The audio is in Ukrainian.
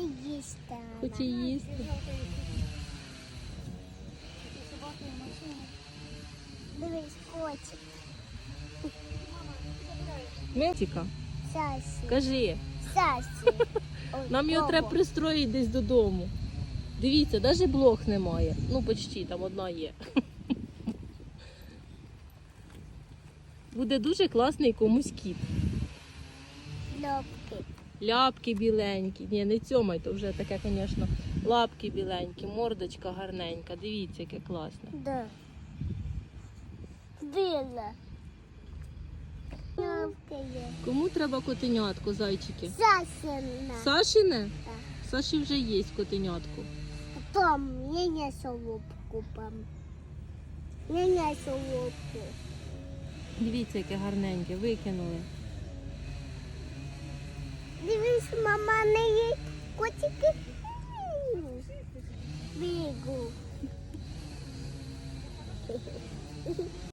хоче їсти. Хоче їсти. Дивись, котик. Митіка, Сасі. кажи, Сасі. нам його треба пристроїти десь додому. Дивіться, навіть блох немає. Ну, почти, там одна є. Буде дуже класний комусь кіт. Лапки. Ляпки біленькі. Ні, не цьомай, то вже таке, звісно, лапки біленькі, мордочка гарненька. Дивіться, яке класне. Да. Лапки є. Кому треба котенятко, зайчики? Сасіна. Сашине? Так. Саші вже є котенятко. Том, я не солодку пам. Я не солодку. Дивіться, яке гарненьке, викинули. Дивись, мама, не є котики. Бігу.